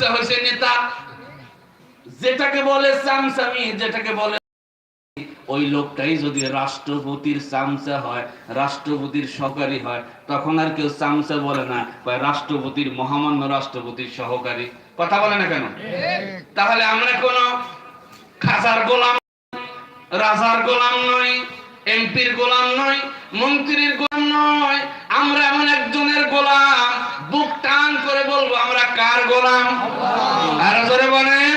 চামচা হয়েছে নেতা। যেটাকে বলে চামচামি যেটাকে বলে ওই লোকটাই যদি রাষ্ট্রপতির চামচা হয়, রাষ্ট্রপতির সহকারী হয়, তখন আর কেউ চামচা বলে না রাষ্ট্রপতির, মহামান্য রাষ্ট্রপতির সহকারী। কথা বলে না কেন? তাহলে আমরা কোন খাজার গোলাম, রাজার গোলাম নই। এমপির গোলাম নয়, মন্ত্রীর গোলাম নয়। আমরা এমন একজনের গোলাম, বুক টান করে বলব, আমরা কার গোলাম? আর ধরে বলেন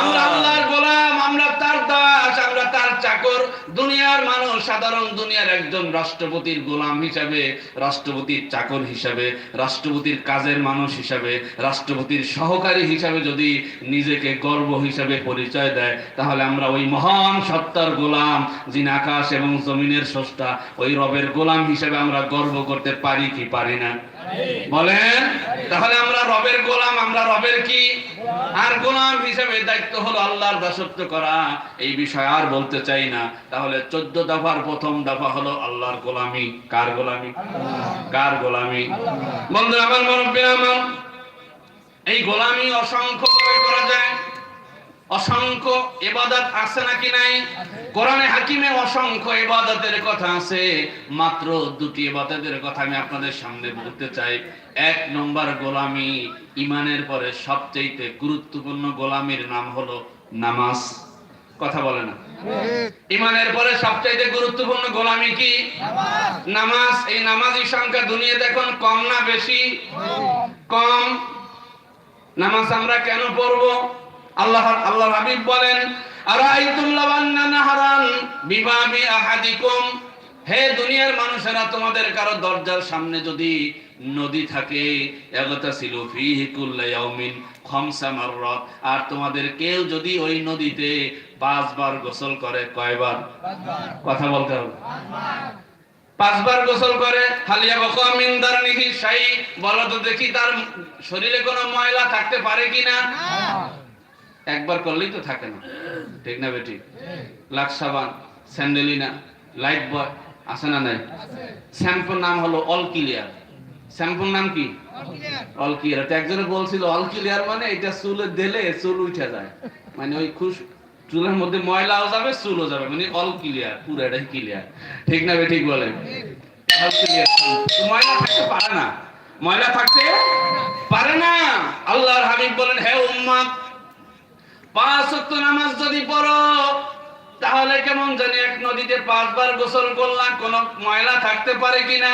আমরা আল্লাহর গোলাম আমরা তার দাস আমরা তার চাকর, দুনিয়ার মানুষ, সাধারণ দুনিয়ার একজন রাষ্ট্রপতির গোলাম হিসাবে, রাষ্ট্রপতির চাকর হিসাবে, রাষ্ট্রপতির কাজের মানুষ হিসাবে, রাষ্ট্রপতির সহকারী হিসাবে যদি নিজেকে গর্ব হিসাবে পরিচয় দেয়, তাহলে আমরা ওই মহান সত্তার গোলাম, যিনি আকাশ এবং জমিনের স্রষ্টা, ওই রবের গোলাম হিসাবে আমরা গর্ব করতে পারি কি পারি না? বলেন, তাহলে আমরা রবের গোলাম, আমরা রবের কি? আর গোলাম হিসেবে দায়িত্ব হলো আল্লাহর দাসত্ব করা। এই বিষয় আর বলতে চাই না। তাহলে চোদ্দ দফার প্রথম দফা হলো আল্লাহর গোলামি। কার গোলামি? কার গোলামি? বন্ধুরা, আমার মুরব্বী আমার এই গোলামি অসংখ্য করা যায়। অসংখ্য ইবাদত আছে নাকি নাই? কোরআনে হাকিমে অসংখ্য ইবাদতের কথা আছে। মাত্র দুটি ইবাদতের কথা আমি আপনাদের সামনে বলতে চাই। এক নম্বর গোলামি ইমানের পরে সবচেয়ে গুরুত্বপূর্ণ গোলামির নাম হলো নামাজ। কথা বলে না? ইমানের পরে সবচাইতে গুরুত্বপূর্ণ গোলামি কি? নামাজ। এই নামাজি সংখ্যা দুনিয়াতে এখন কম না বেশি? কম। নামাজ আমরা কেন পড়ব? হাবিব বলেন আরাইতুম লাবান্না নাহারান আহাদিকুম? হে দুনিয়ার মানুষেরা, তোমাদের কারও দরজার সামনে যদি নদী থাকে কুল্লা ইয়াউমিন খামসা আর তোমাদের কেউ যদি ওই নদীতে পাঁচবার গোসল করে, কয়বার? কথা বলতে হবে। পাঁচবার গোসল করে হালিয়া বকা মিন্দার নিহি সাই বলো তো দেখি তার শরীরে কোনো ময়লা থাকতে পারে কিনা? একবার করলেই তো থাকে না। ঠিক না বেটি? লাক্স সাবান, স্যান্ডেলিনা, লাইট বয়, আছে না নাই? শ্যাম্পুর নাম হলো অল ক্লিয়ার। শ্যাম্পুর নাম কি? All clear. একজনে বলছিল, অল ক্লিয়ার মানে এটা চুলে চুল উঠে যায়। মানে ওই খুশ, চুলের মধ্যে ময়লাও যাবে, চুলও যাবে। মানে অল ক্লিয়ার পুরোটাই ক্লিয়ার। ঠিক না। তো ময়লা থাকতে পারে না। ময়লা থাকতে পারে না। আল্লাহর হাবিব বলেন, হে উম্মত পাঁচ অক্ত নামাজ যদি পড়ো তাহলে কেমন জানি এক নদীতে পাঁচবার গোসল করলাম কোন ময়লা থাকতে পারে কিনা?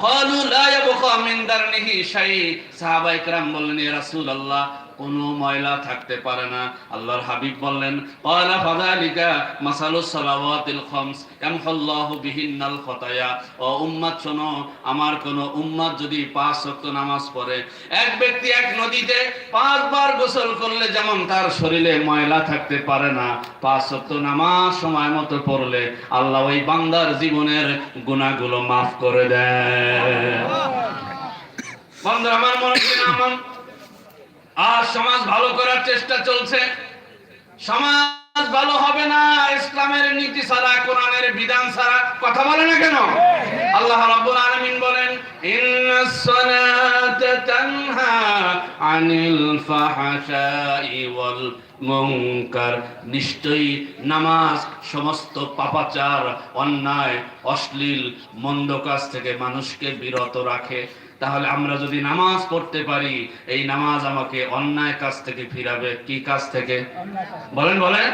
কলু লা ইয়াবকা মিন দারনিহি শাই সাহাবা ইকরাম বললেন রাসুল রাসূলুল্লাহ কোনো ময়লা থাকতে পারে না। আল্লাহর হাবিব বললেন ক্বালা ফাযালিকা মাসালুস সালাওয়াতিল খামস ইয়ামহুল্লাহু বিহিন্নাল খতায়া। ও উম্মত শোনো, আমার কোন উম্মত যদি পাঁচ ওয়াক্ত নামাজ পড়ে, এক ব্যক্তি এক নদীতে পাঁচবার গোসল করলে যেমন তার শরীরে ময়লা থাকতে পারে না, পাঁচ ওয়াক্ত নামাজ সময় মতো পড়লে আল্লাহ ওই বান্দার জীবনের গুনাহগুলো মাফ করে দেয়। বন্ধু আমার মনে আমার আর সমাজ ভালো করার চেষ্টা চলছে। সমাজ ভালো হবে না, ইসলামের নীতি ছাড়া, কোরআনের বিধান ছাড়া। কথা বলে না কেন? আল্লাহ রাব্বুল আলামিন বলেন ইন্নাস সালাতা তানহা আনিল ফাহশাই ওয়াল মুনকার। নিশ্চয়ই নামাজ সমস্ত পাপাচার, অন্যায়, অশ্লীল, মন্দ কাজ থেকে মানুষকে বিরত রাখে। তাহলে আমরা যদি নামাজ পড়তে পারি, এই নামাজ আমাকে অন্যায় কাজ থেকে ফিরাবে। কি কাজ থেকে? বলেন বলেন।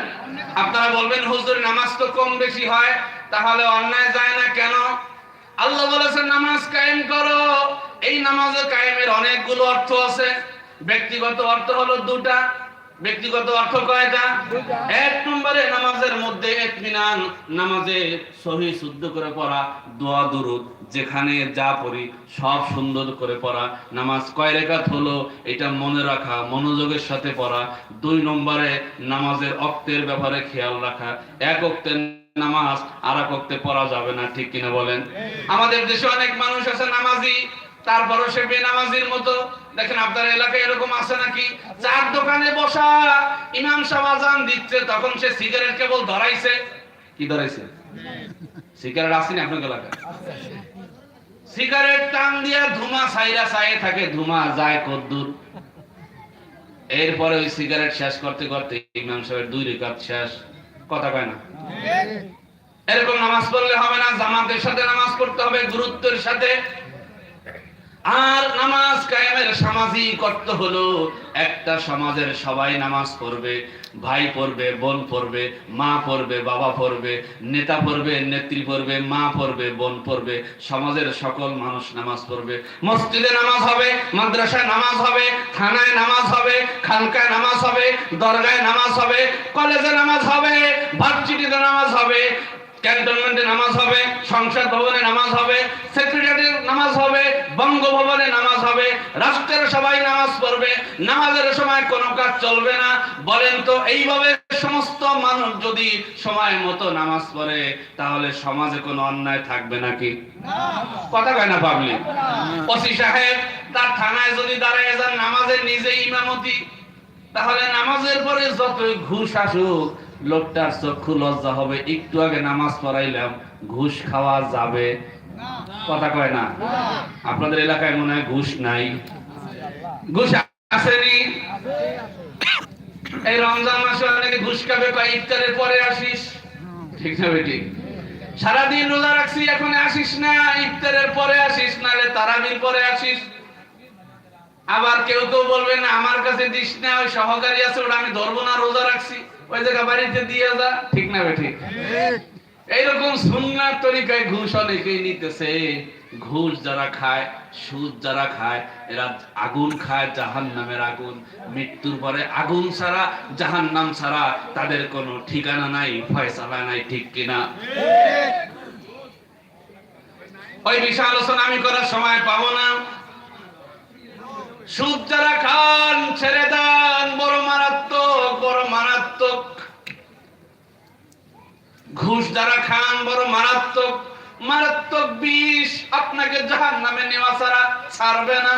আপনারা বলবেন, হুজুর, নামাজ তো কম বেশি হয়, তাহলে অন্যায় যায় না কেন? আল্লাহ বলেছেন, নামাজ কায়েম করো। এই নামাজের কায়েমের অনেকগুলো অর্থ আছে। ব্যক্তিগত অর্থ হলো দুটা। ব্যক্তিগত অর্থ কয়টা? এক নম্বরে নামাজের মধ্যে ইতমিনান নামাজে সহি শুদ্ধ করে পড়া দোয়া দুরুদ যেখানে যা পড়ি সব সুন্দর করে পড়া। নামাজ কয় রেখাত হলো? এটা মনে রাখা মনোযোগের সাথে পড়া। দুই নম্বরে নামাজের অক্তের ব্যাপারে খেয়াল রাখা। এক অক্তের নামাজ আর এক অক্তে পড়া যাবে না ঠিক কিনা বলেন? আমাদের দেশে অনেক মানুষ আছে নামাজি। তারপরও সে বেনামাজির মতো দেখেন আপনার এলাকায় এরকম আছে নাকি? চার দোকানে বসা ইমাম সাহেব আজান দিচ্ছে তখন সে সিগারেট কেবল ধরাইছে। কি ধরাইছে? সিগারেট আসেনি আপনার এলাকায়? সিগারেট টান দিয়া ধুমা সাইরা সাইয়ে থাকে ধুমা যায় কদ্দুর। এরপরে ওই সিগারেট শেষ করতে করতে ইমাম সাহেবের দুই রেখাত শেষ। কথা কয় না? এরকম নামাজ পড়লে হবে না জামাতের সাথে নামাজ পড়তে হবে গুরুত্বের সাথে। আর নামাজ কায়েমের সামাজিক অর্থ হলো। একটা সমাজের সবাই নামাজ পড়বে, ভাই পড়বে, বোন পড়বে, মা পড়বে, বাবা পড়বে, নেতা পড়বে, নেত্রী পড়বে, মা পড়বে, বোন পড়বে, সমাজের সকল মানুষ নামাজ পড়বে। মসজিদে নামাজ হবে, মাদ্রাসায় নামাজ হবে, থানায় নামাজ হবে, খানকায় নামাজ হবে, দরগায় নামাজ হবে, কলেজে নামাজ হবে, ভার্সিটিতে নামাজ হবে। ক্যান্টনমেন্টে নামাজ হবে, সংসদ ভবনে নামাজ হবে সেক্রেটারিতে নামাজ হবে, বঙ্গভবনে নামাজ হবে, রাষ্ট্রের সবাই নামাজ পড়বে, নামাজের সময় কোনো কাজ চলবে না। বলেন তো, এইভাবে সমস্ত মানুষ যদি সময় মতো নামাজ পড়ে, তাহলে সমাজে কোনো অন্যায় থাকবে নাকি? কথা কয় না পাবলিক? ওসি সাহেব, তার থানায় যদি দাঁড়ায় যান, নামাজে নিজে ইমামতি, তাহলে নামাজের পরে যতই ঘুষ আসুক লোকটার চক্ষু লজ্জা হবে, একটু আগে নামাজ পড়াইলাম, ঘুষ খাওয়া যাবে। কথা কয় না? আপনাদের এলাকায় মনে হয় ঘুষ নাই। ঘুষ আসেনি? এই রমজান মাসে অনেকে ঘুষ খাবে কয় ইফতারের পরে আসিস। ঠিক না বেটি? সারাদিন রোজা রাখছি, এখন আসিস না, ইফতারের পরে আসিস নালে তারাবির পরে আসিস। আবার কেউ কেউ বলবে না আমার কাছে দিস না ওই সহকারী আছে, ওটা আমি ধরবো না, রোজা রাখছি। ওই জায়গা বাড়িতে দিয়ে যা ঠিক না বেঠি এইরকম সুন্নার তরিকায় ঘুষ অনেকেই নিতেছে। ঘুষ যারা খায় সুদ যারা খায় এরা আগুন খায় জাহান নামের আগুন। মৃত্যুর পরে আগুন ছাড়া জাহান নাম ছাড়া তাদের কোনো ঠিকানা নাই ফয়সালা নাই ঠিক কিনা? ওই বিষয় আলোচনা আমি করার সময় পাবো না। সুদ যারা খান ছেড়ে দান বড় মারাত্মক বড় মারাত্মক ঘুষ যারা খান, বড় মারাত্মক মারাত্মক বিষ আপনাকে জাহান নামে নেওয়া ছাড়া ছাড়বে না।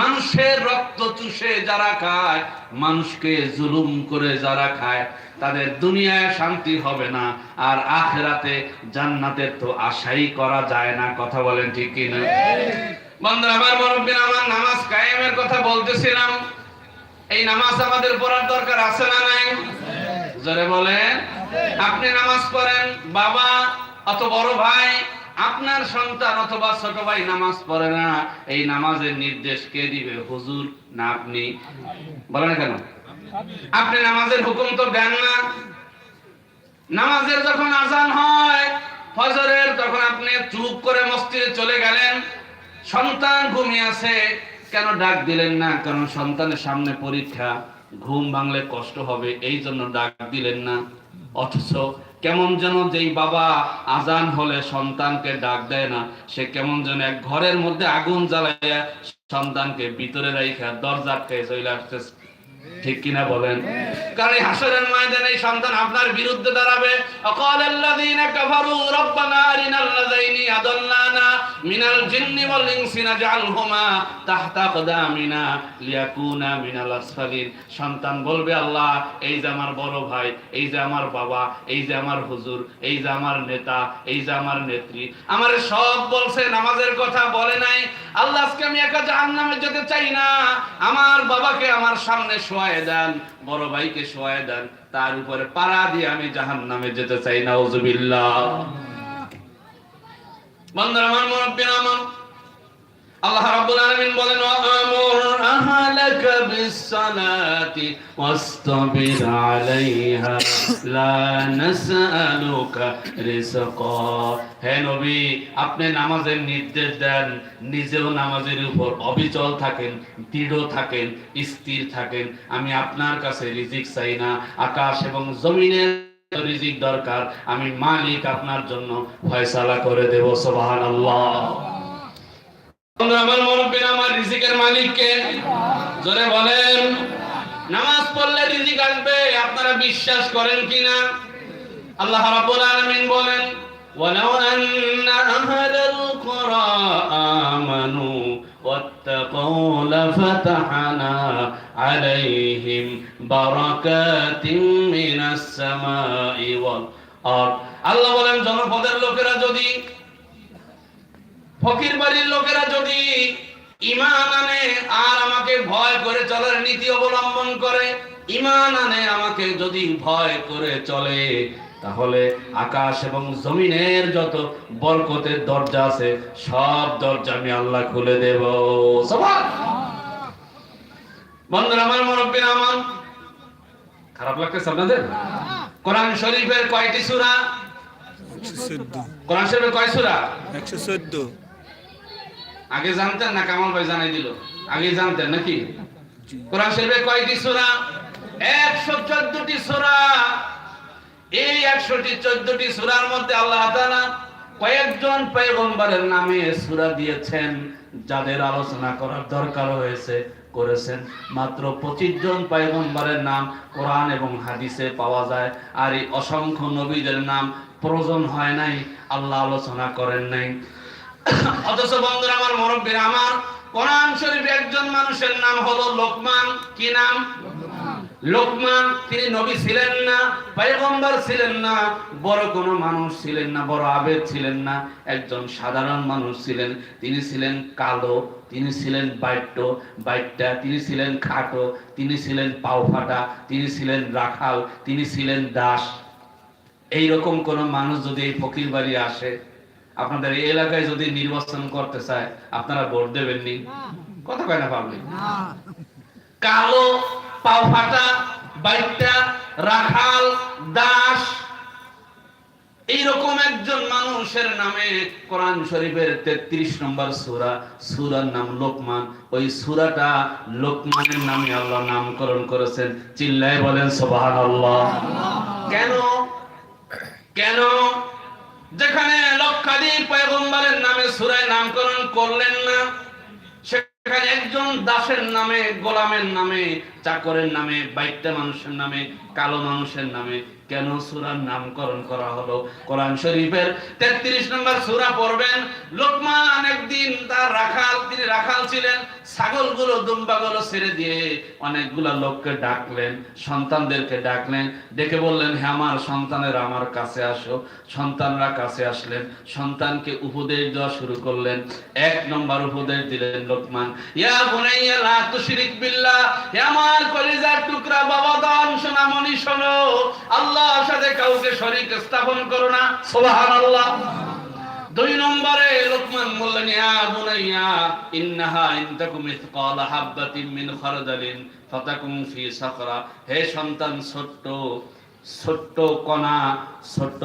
মানুষের রক্ত চুষে যারা খায়, মানুষকে জুলুম করে যারা খায়, তাদের দুনিয়ায় শান্তি হবে না, আর আখেরাতে জান্নাতের তো আশাই করা যায় না, কথা বলেন ঠিক কিনা বন্ধু আমার মুরব্বীরা, আমার নামাজ কায়েমের কথা বলতেছিলাম। এই নামাজ আমাদের পড়ার দরকার আছে না নাই? জোরে বলেন। আপনি নামাজ পড়েন বাবা অত বড় ভাই আপনার সন্তান অথবা ছোট ভাই নামাজ পড়ে না এই নামাজের নির্দেশ কে দিবে? হুজুর না আপনি। বলেন কেন? আপনি নামাজের হুকুম তো দেন না। নামাজের যখন আজান হয় ফজরের তখন আপনি চুপ করে মসজিদে চলে গেলেন। সন্তান ঘুমিয়ে আছে কেন ডাক দিলেন না? কারণ সন্তানের সামনে পরীক্ষা। ঘুম ভাঙলে কষ্ট হবে, এই জন্য ডাক দিলেন না। অথচ কেমন যেন যেই বাবা আজান হলে সন্তানকে ডাক দেয় না, সে কেমন যেন এক ঘরের মধ্যে আগুন জ্বালাইয়া সন্তানকে ভিতরে রাইখা দরজা আসতেছে ঠিক কিনা বলেন? কারণ হাসরের ময়দানে এই সন্তান আপনার বিরুদ্ধে দাঁড়াবে। অকাল আল্লাযীনা মিনাল জিন্নি ওয়াল ইনসি নাজআলহুমা তাহতা কদামিনা লিয়াকুনা মিনাল আসফালিন। সন্তান বলবে, আল্লাহ, এই যে আমার বড় ভাই, এই যে আমার বাবা, এই যে আমার হুজুর, এই যে আমার নেতা, এই যে আমার নেত্রী, আমার সব বলছে, নামাজের কথা বলে নাই। আল্লাহ, আজকে আমি একা জাহান্নামে যেতে চাই না। আমার বাবাকে আমার সামনে শোয়ায় দেন, বড় ভাইকে শোয়ায় দেন। তার উপরে পাড়া দিয়ে আমি জাহান্নামে যেতে চাই না ওজুবিল্লাহ আমার আমার আল্লাহ রাব্বুল আলামিন বলেন আহলাকা বিসসালাতি ওয়াসতাবির আলাইহা, লা নাসআলুকা রিজকা হে নবী, আপনি নামাজের নির্দেশ দেন, নিজেও নামাজের উপর অবিচল থাকেন, দৃঢ় থাকেন, স্থির থাকেন। আমি আপনার কাছে রিজিক চাই না। আকাশ এবং জমিনের রিজিক দরকার। আমি মালিক আপনার জন্য ফয়সালা করে দেব সোবাহান আল্লাহ আমার আমার রিজিকের মালিককে জোরে বলেন, নামাজ পড়লে রিজিক আসবে, আপনারা বিশ্বাস করেন কিনা? আল্লাহ রাব্বুল আলামিন বলেন, ওয়ালাউ আন্না আমানু واتقوا لفتحنا عليهم بركات من السماء والأرض আল্লাহ বলেন জনপদের লোকেরা যদি ফকির বাড়ির লোকেরা যদি ইমান আনে আর আমাকে ভয় করে চলার নীতি অবলম্বন করে ইমান আনে আমাকে যদি ভয় করে চলে তাহলে আকাশ এবং জমিনের যত বরকতের দরজা আছে সব দরজা আমি আল্লাহ খুলে দেব। সবার বন্ধুরা আমার মুরব্বীরা আমার খারাপ লাগতেছে আপনাদের? কোরআন শরীফের কয়টি সূরা? একশো কোরআন শরীফের কয় সূরা? একশো চোদ্দ। আগে জানতেন না কামাল ভাই জানাই দিল। আগে জানতেন নাকি? কোরআন শরীফে কয়টি সূরা? 114টি সূরা। এই 100টি 14টি সূরার মধ্যে আল্লাহ কয়েকজন পয়গম্বরের নামে সূরা দিয়েছেন, যাদের আলোচনা করার দরকার হয়েছে, করেছেন। মাত্র 25 জন পয়গম্বরের নাম কোরআন এবং হাদিসে পাওয়া যায়, আর এই অসংখ্য নবীদের নাম প্রয়োজন হয় নাই, আল্লাহ আলোচনা করেন নাই। অথচ বন্ধুরা, আমার মুরব্বীরা, আমার কোরআন শরীফ একজন মানুষের নাম হলো লোকমান, কি নাম? লোকমান তিনি নবী ছিলেন না পয়গম্বর ছিলেন না বড় কোনো মানুষ ছিলেন না বড় আবেদ ছিলেন না একজন সাধারণ মানুষ ছিলেন। তিনি ছিলেন কালো তিনি ছিলেন বাইট্য বাইট্টা তিনি ছিলেন খাটো তিনি ছিলেন পাও ফাটা তিনি ছিলেন রাখাল তিনি ছিলেন দাস। এইরকম কোন মানুষ যদি এই ফকির বাড়ি আসে আপনাদের এই এলাকায় যদি নির্বাচন করতে চায় আপনারা ভোট দেবেননি? কথা কয় না পাবলিক? কালো পাও ফাটা, বাইটটা, রাখাল, দাস। এইরকম একজন মানুষের নামে কোরআন শরীফের তেত্রিশ নম্বর সূরা, সূরার নাম লোকমান। ওই লোকমানের নামে আল্লাহ নামকরণ করেছেন। চিল্লায় বলেন কেন? কেন? যেখানে লক্ষাধিক পয়গম্বরের নামে সূরায় নামকরণ করলেন না। সেখানে একজন দাসের নামে গোলামের নামে চাকরের নামে বাইকটা মানুষের নামে কালো মানুষের নামে কেন সূরার নামকরণ করা হলো? কোরআন শরীফের 33 নম্বর সূরা পড়বেন, লোকমান একদিন তার রাখাল, তিনি রাখাল ছিলেন, ছাগলগুলো দুম্বাগুলো ছেড়ে দিয়ে অনেকগুলা লোককে ডাকলেন, সন্তানদেরকে ডাকলেন, ডেকে বললেন হ্যাঁ আমার সন্তানের আমার কাছে আসো। সন্তানরা কাছে আসলেন, সন্তানকে উপদেশ দেওয়া শুরু করলেন। এক নম্বর উপদেশ দিলেন লোকমান, ইয়া বুনাইয়া, লা তুশরিক বিল্লাহ, হে আমার কলিজার টুকরা বাবা দান, সোনামণি শোনো আল্লাহর সাথে কাউকে শরীক স্থাপন করো না, সুবহানাল্লাহ। দুই নম্বরে লোকমান বললেন, ইয়া বুনাইয়া, ইন্নাহা ইনতাকুম হাববাতিন মিন খারদালিন ফাতাকুম ফি সাকরা। হে সন্তান, ছোট্ট ছোট্ট কণা, ছোট্ট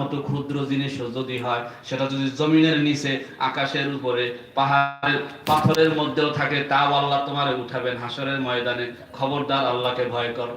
মতো ক্ষুদ্র জিনিস যদি হয়, সেটা যদি জমিনের নিচে, আকাশের উপরে, পাহাড়ের, পাথরের মধ্যেও থাকে, তাও আল্লাহ তোমার উঠাবেন। হাসরের ময়দানে খবরদার আল্লাহকে ভয় করো।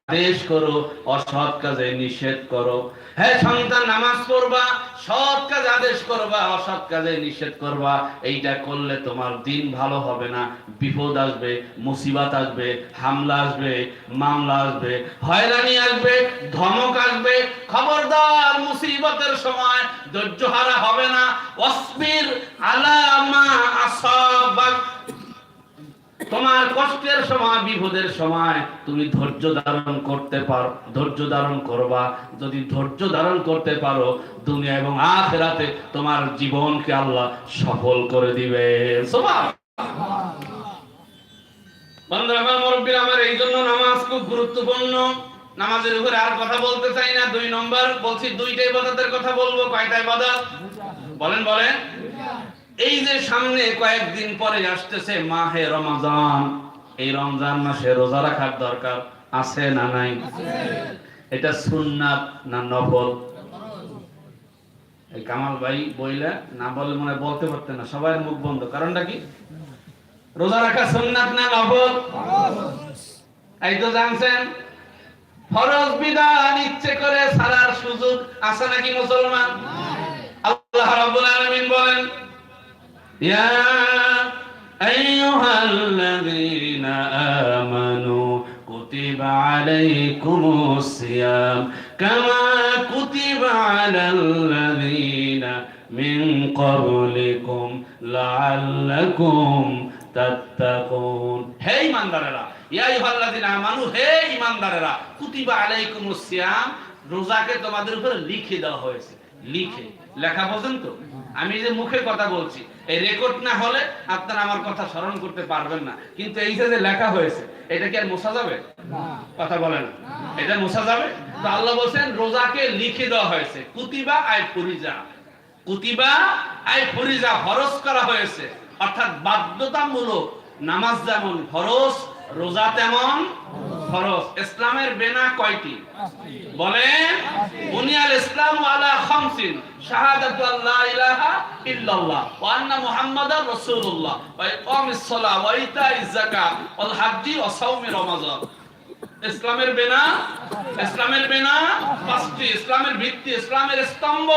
আদেশ করো, অসৎ কাজে নিষেধ করো। হে সন্তান, নামাজ পড়বা, সৎ কাজে আদেশ করবা, অসৎ কাজে নিষেধ করবা। এইটা করলে তোমার দিন ভালো হবে না। বিপদ আসবে, মুসিবত আসবে, হামলা আসবে, মামলা আসবে, হয়রানি আসবে, ধমক আসবে। খবরদার মুসিবতের সময় ধৈর্য হারা হবে না। অসবির আলামা আসাবাক তোমার কষ্টের সময়, বিপদের সময় তুমি ধৈর্য ধারণ করতে পারো, ধৈর্য ধারণ করবা। যদি ধৈর্য ধারণ করতে পারো, দুনিয়া এবং আখেরাতে তোমার জীবনকে আল্লাহ সফল করে দিবে। আমার এই জন্য নামাজ খুব গুরুত্বপূর্ণ। নামাজের উপরে আর কথা বলতে চাই না। দুই নম্বর, বলছি দুইটাই ইবাদতের কথা বলব। কয়টা ইবাদত বলেন বলেন। এই যে সামনে কয়েকদিন পরে আসতেছে মাহে রমাজান এই রমজান মাসে রোজা রাখার দরকার আছে না নাই? এটা সুন্নাত না নফল? এই কামাল ভাই বইলে না বলে মনে বলতে পারতেন না সবাই মুখ বন্ধ। কারণটা কি? রোজা রাখা সুন্নাত না নফল? এই তো জানছেন, ফরজ বিধান ইচ্ছে করে সারার সুযোগ আছে নাকি মুসলমান? আল্লাহ রাব্বুল আলামিন বলেন يا أيها الذين آمنوا كتب عليكم الصيام كما كتب على الذين মিন ক্বাবলিকুম লাআল্লাকুম তাত্তাকুন হে ঈমানদারেরা ইয়া আইয়ুহাল্লাযিনা আমানু হে ঈমানদারেরা কুতিবা আলাইকুমুস সিয়াম রোজাকে তোমাদের উপর লিখে দেওয়া হয়েছে লিখে লেখা বোঝেন তো আমি যে মুখে কথা বলছি এই রেকর্ড না হলে আপনারা আমার কথা স্মরণ করতে পারবেন না। কিন্তু এই যে লেখা হয়েছে এটা কি আর মোশা যাবে? কথা বলেন। এটা মোশা যাবে? তো আল্লাহ বলছেন রোজাকে লিখে দেওয়া হয়েছে। কুতিবা আয় ফরিজা। কুতিবা আয় ফরিজা ফরজ করা হয়েছে। অর্থাৎ বাধ্যতামূলক নামাজ যেমন ফরজ রোজা তেমন ফরজ। ইসলামের বেনা কয়টি? বলেন বুনিয়াল ইসলাম আলা খামসিন, শাহাদাতু আল্লা ইলাহা ইল্লাল্লাহ ওয়া আন্না মুহাম্মাদার রাসূলুল্লাহ ওয়া ইকামিস সালাহ ওয়া ইতাইজ যাকাত ওয়াল হাজ্জি ওয়া সাওমি রমাজান। ইসলামের বেনা? ইসলামের বেনা পাঁচটি। ইসলামের ভিত্তি, ইসলামের স্তম্ভ।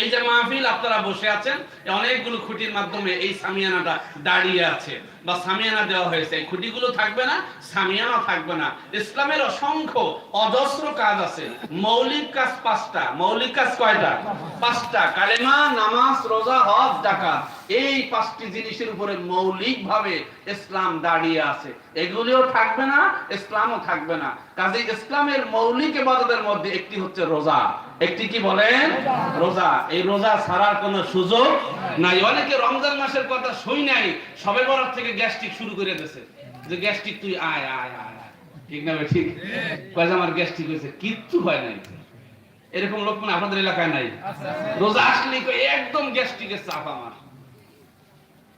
এই যে মাহফিল আপনারা বসে আছেন অনেকগুলো খুঁটির মাধ্যমে এই সামিয়ানাটা দাঁড়িয়ে আছে বা সামিয়ানা দেওয়া হয়েছে। এই খুঁটিগুলো থাকবে না, সামিয়ানা থাকবে না। ইসলামের অসংখ্য অজস্র কাজ আছে। মৌলিক কাজ পাঁচটা। মৌলিক কাজ কয়টা? পাঁচটা। কালেমা, নামাজ, রোজা, হজ জাকাত এই পাঁচটি জিনিসের উপরে মৌলিক ভাবে ইসলাম দাঁড়িয়ে আছে। এগুলিও থাকবে না, ইসলামও থাকবে না। কাজে ইসলামের মৌলিক ইবাদতের মধ্যে একটি হচ্ছে রোজা। একটি কি বলেন? রোজা। এই রোজা ছাড়ার কোনো সুযোগ নাই। অনেকে রমজান মাসের কথা শুই নাই সবে বরাত থেকে গ্যাস্ট্রিক শুরু করে দিয়েছে। যে গ্যাস্ট্রিক তুই আয় আয় আয়। ঠিক না ঠিক? কয় যে আমার গ্যাস্ট্রিক হয়েছে? কিচ্ছু হয় নাই। এরকম লোক মানে আপনাদের এলাকায় নাই? রোজা আসলে একদম গ্যাস্ট্রিকের চাপ আমার।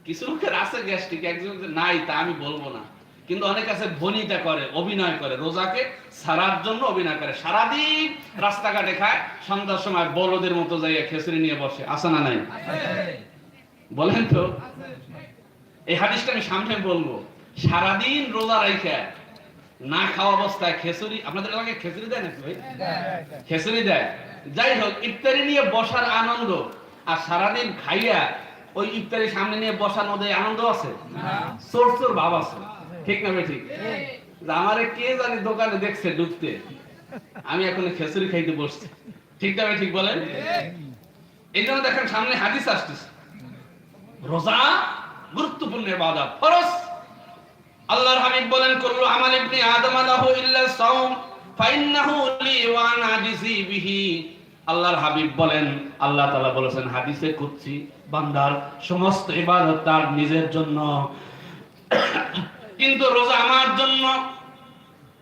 কিছু লোকের আছে গ্যাস্ট্রিক একজন নাই তা আমি বলব না। কিন্তু অনেক আছে বনিতা করে অভিনয় করে রোজাকে সারার জন্য অভিনয় করে। সারাদিন রাস্তাঘাটে খায় সন্ধ্যার সময় বলদের মতো যাইয়া খেসুরি নিয়ে বসে। আসে না নাই? বলেন তো। এই হাদিসটা আমি সামনে বলব। সারাদিন রোজা রাইখা না খাওয়া অবস্থায় খেসুরি আপনাদের এলাকায় খেসুরি দেয় নাকি ভাই? খেসুরি দেয়। যাই হোক ইফতারি নিয়ে বসার আনন্দ। আর সারাদিন খাইয়া ওই ইফতারি সামনে নিয়ে বসার মধ্যে আনন্দ আছে? চোর চোর ভাব আছে। ঠিক না ঠিক আমারে কে জানি দোকানে দেখছে ঢুকতে? আমি এখন খেসুরি খাইতে বসছি। ঠিক না ঠিক বলেন? এই জন্য দেখেন সামনে হাদিস আসতেছে। রোজা গুরুত্বপূর্ণ ইবাদত, ফরজ। আল্লাহর হাবিব বলেন, কুল্লু আমাল ইবনি আদম লাহু ইল্লা সাওম, ফাইন্নাহু লি ওয়া আনা আজিজি বিহি। আল্লাহর হাবিব বলেন, আল্লাহ তাআলা বলেছেন, হাদিসে কুদসি বান্দার সমস্ত ইবাদত তার নিজের জন্য। কিন্তু রোজা আমার জন্য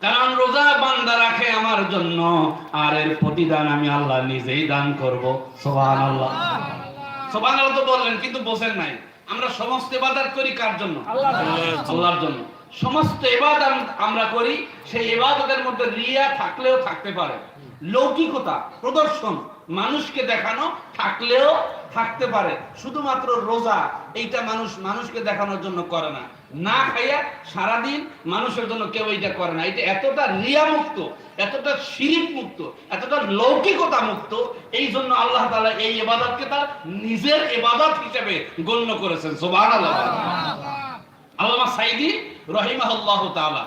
কারণ রোজা বান্দা রাখে আমার জন্য আর এর প্রতিদান আমি আল্লাহ নিজেই দান করব সুবহানাল্লাহ। সুবহানাল্লাহ তো বললেন কিন্তু বোঝেন নাই আমরা সমস্ত ইবাদত করি কার জন্য? আল্লাহর জন্য। সমস্ত ইবাদত আমরা করি সেই ইবাদতের মধ্যে রিয়া থাকলেও থাকতে পারে। লৌকিকতা প্রদর্শন মানুষকে দেখানো থাকলেও থাকতে পারে। শুধুমাত্র রোজা এইটা মানুষ মানুষকে দেখানোর জন্য করে না। না খাইয়া সারাদিন মানুষের জন্য কেউ এইটা করে না। এটা এতটা রিয়া মুক্ত এতটা শিরিক মুক্ত এতটা লৌকিকতা মুক্ত এই জন্য আল্লাহ তাআলা এই ইবাদতকে তার নিজের ইবাদত হিসেবে গণ্য করেছেন। সুবহানাল্লাহ। আল্লামা সাইদি রহিমাহুল্লাহ তাআলা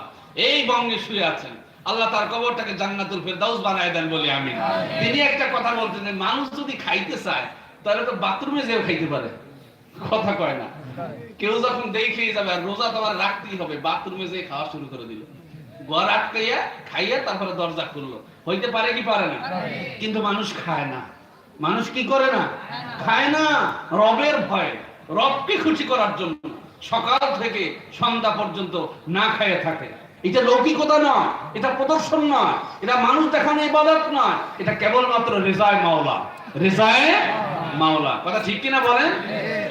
এই বঙ্গে শুয়ে আছেন। আল্লাহ তার কবরটাকে জান্নাতুল ফেরদাউস বানায় দেন বলি আমি তিনি একটা কথা বলতেন যে মানুষ যদি খাইতে চায় তাহলে তো বাথরুমে যেও খাইতে পারে। কথা কয় না। কেউ যখন দেখেই যাবে, আর রোজা তোমার রাখতেই হবে, বাথরুমে যেয়ে খাওয়া শুরু করে দিল। ঘর আটকাইয়া খাইয়া তারপরে দরজা খুললো। হইতে পারে কি পারে না? কিন্তু মানুষ খায় না। মানুষ কি করে না? খায় না। রবের ভয়। রবকে খুশি করার জন্য সকাল থেকে সন্ধ্যা পর্যন্ত না খাইয়ে থাকে। এটা লৌকিকতা নয়, এটা প্রদর্শন নয়, এটা মানুষ দেখানো ইবাদত নয়, এটা কেবলমাত্র রেজায় মাওলা। রেজায় মাওলা। কথা ঠিক কিনা বলেন?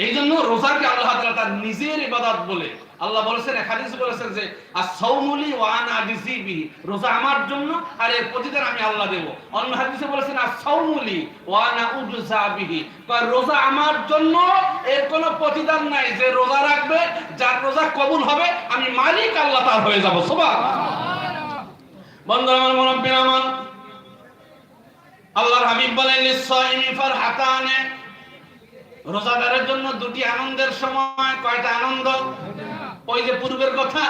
এই জন্য রোজাকে আল্লাহ তাআলা তার নিজের ইবাদত বলে, আল্লাহ বলেছেন, এক হাদিসে বলেছেন যে আস-সাওমুলি ওয়া আনা আজজি বিহি। রোজা আমার জন্য, আর এর প্রতিদান আমি আল্লাহ দেব। অন্য হাদিসে বলেছেন আস-সাওমুলি ওয়া আনা উজজা বিহি। কয়, রোজা আমার জন্য এর কোনো প্রতিদান নাই। যে রোজা রাখবে, যার রোজা কবুল হবে, আমি মালিক আল্লাহ তার হয়ে যাব। সুবহানাল্লাহ। বন্ধু আমার মুরব্বির আমার আল্লাহর হাবিব বলেন ফারহাতানে। রোজাদারের জন্য দুটি আনন্দের সময়, কয়টা আনন্দ? ওই যে পূর্বের কথা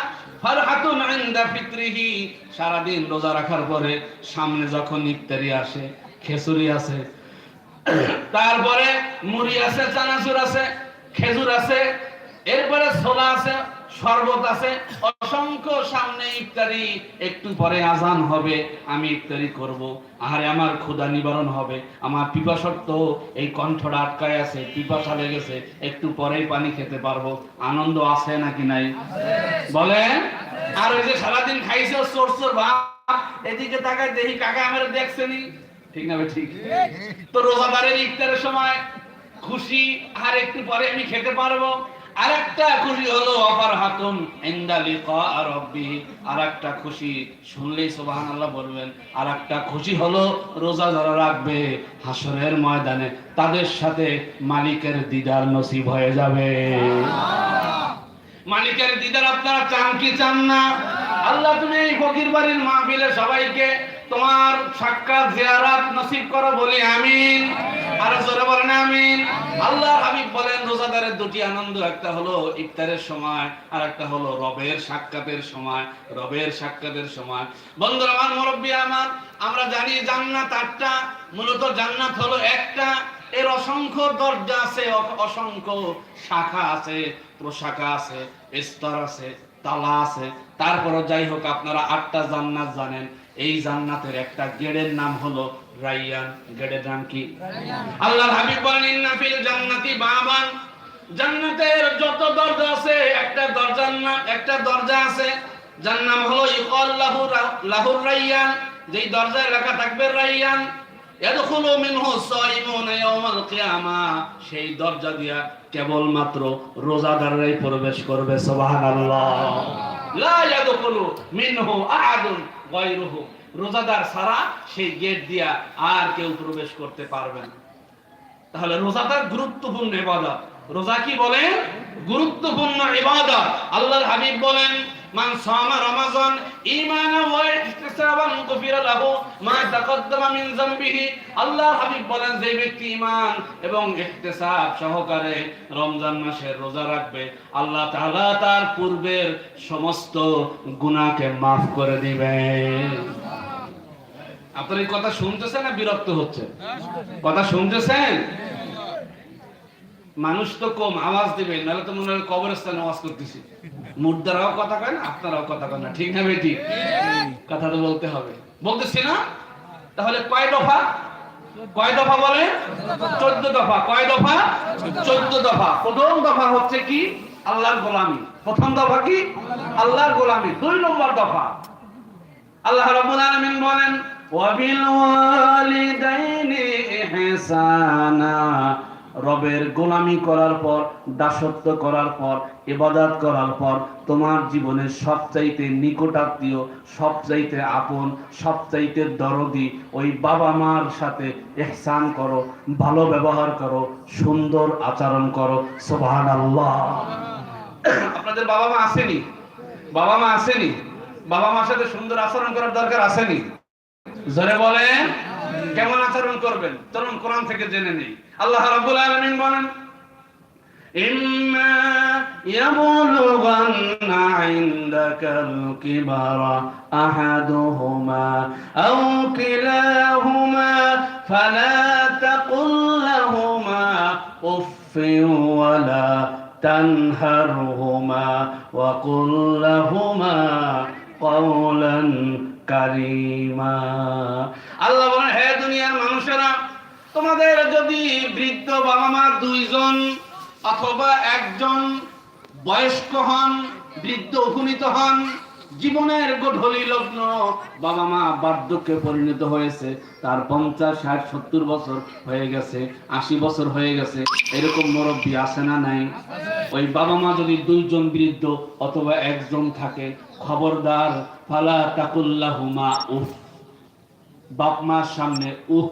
সারাদিন রোজা রাখার পরে সামনে যখন ইফতারি আসে খেসুরি আছে তারপরে মুড়ি আছে চানাচুর আছে খেজুর আছে এরপরে ছোলা আছে শরবত আছে। অসংখ্য সামনে ইফতারি, একটু পরে আজান হবে, আমি ইফতারি করব। আরে আমার ক্ষুধা নিবারণ হবে। আমার পিপাসত্ব এই কণ্ঠটা আটকায় আছে, পিপাসা লেগেছে, একটু পরেই পানি খেতে পারব। আনন্দ আছে নাকি নাই? বলে আর ওই যে সারাদিন খাইছে, চোর চোর ভাব, এদিকে তাকায় দেখি কাকা আমার দেখছেনি ঠিক না ঠিক? তো রোজাদারের ইফতারের সময় খুশি, আর একটু পরে আমি খেতে পারব। আরেকটা খুশি হলো হাতুন আরেকটা খুশি শুনলেই বলবেন, আরেকটা খুশি হলো, রোজা যারা রাখবে ময়দানে, তাদের সাথে মালিকের দিদার নসিব হয়ে যাবে। মালিকের দিদার আপনারা চান কি চান না? আল্লাহ তুমি এই ফকির বাড়ির মাহফিলে সবাইকে তোমার সাক্ষাৎ জিয়ারাত নসিব করো বলি, আমিন। আর জোরে বলেন, আমিন। আল্লাহ হাবিব বলেন, রোজাদারের দুটি আনন্দ, একটা হলো ইফতারের সময়, আর একটা হলো রবের সাক্ষাতের সময়, রবের সাক্ষাতের সময়। বন্ধুরা, আমার মুরব্বী, আমার, আমরা জানি জান্নাত আটটা, মূলত জান্নাত হলো একটা। এর অসংখ্য দরজা আছে অসংখ্য শাখা আছে প্রশাখা আছে, স্তর আছে, তালা আছে। তারপরও যাই হোক, আপনারা আটটা জান্নাত জানেন। এই জান্নাতের একটা গেড়ের নাম হলো রাইয়ান। গেটের নাম কি? আল্লাহর হাবিব বলেন ইন্না ফিল জান্নাতি বাবান। জান্নাতের যত দরজা আছে একটা দরজার নাম একটা দরজা আছে যার নাম হলো ইকাল লাহু লাহুর রাইয়ান। যেই দরজায় লেখা থাকবে রাইয়ান। ইয়াদখুলু মিনহু সাইমুন ইয়াউমাল কিয়ামা। সেই দরজা দিয়া কেবলমাত্র রোজাদাররাই প্রবেশ করবে সুবহানাল্লাহ। লা ইয়াদখুলু মিনহু আহাদুন। গায়রুহু। রোজাদার সারা সেই গেট দিয়া আর কেউ প্রবেশ করতে পারবে না। তাহলে রোজাদার গুরুত্বপূর্ণ ইবাদত। রোজা কি বলেন গুরুত্বপূর্ণ ইবাদত। আল্লাহর হাবিব বলেন মান সামা রমাজান ঈমানা ওয়া ইহতিসাবান গুফিরা লাহু, মা তাকদ্দামা মিন যামবিহি আল্লাহর হাবিব বলেন, যে ব্যক্তি ঈমান এবং ইহতিসাব সহকারে রমজান মাসের রোজা রাখবে, আল্লাহ তাআলা তার পূর্বের সমস্ত গুনাহকে করে দিবেন আপনার এই কথা শুনতেছেন না, বিরক্ত হচ্ছে কথা শুনতেছেন? মানুষ তো কম, আওয়াজ দিবেন, নাহলে তো মনে হয় কবরস্থানে আওয়াজ করতেছি। মুর্দারাও কথা কয় না আপনারাও কথা কয় না। ঠিক না বেটি? কথা তো বলতে হবে। বলতেছি না? তাহলে কয় দফা? কয় দফা বলে? চোদ্দ দফা। কয় দফা? চোদ্দ দফা। প্রথম দফা হচ্ছে কি? আল্লাহর গোলামি। প্রথম দফা কি? আল্লাহর গোলামি। দুই নম্বর দফা। আল্লাহ রাব্বুল আলামিন বলেন ওয়াবিল ওয়ালিদাইনি ইহসানা। রবের গোলামি করার পর, দাসত্ব করার পর, ইবাদত করার পর, তোমার জীবনের সবচাইতে নিকটাত্মীয়, সবচাইতে আপন, সবচাইতে দরদি ওই বাবা মার সাথে ইহসান করো, ভালো ব্যবহার করো, সুন্দর আচরণ করো। সুবহানাল্লাহ। আপনাদের বাবা মা আসেনি। বাবা মা আসেনি। বাবা মার সাথে সুন্দর আচরণ করার দরকার আসেনি। জোরে বলেন। কেমন আচরণ করবেন তরুণ কোরআন থেকে জেনে নেই আল্লাহ রাব্বুল আলামিন বলেন إما يبلغن عندك الكبر أحدهما أو كلاهما فلا تقل لهما أف ولا تنهرهما وقل لهما قولا কারিমা। আল্লাহ বলেন, হে দুনিয়ার মানুষেরা, তোমাদের যদি বৃদ্ধ বাবা মা দুইজন অথবা একজন বয়স্ক হন, বৃদ্ধ উপনীত হন, জীবনের গধলি লগ্ন বাবা মা বার্ধক্যে পরিণত হয়েছে, তার পঞ্চাশ, ষাট, সত্তর বছর হয়ে গেছে, আশি বছর হয়ে গেছে, এরকম মুরব্বী আছে না নাই? ওই বাবা মা যদি দুইজন বৃদ্ধ অথবা একজন থাকে, খবরদার ফালা তাকুল্লাহুমা উফ বাপ মার সামনে উফ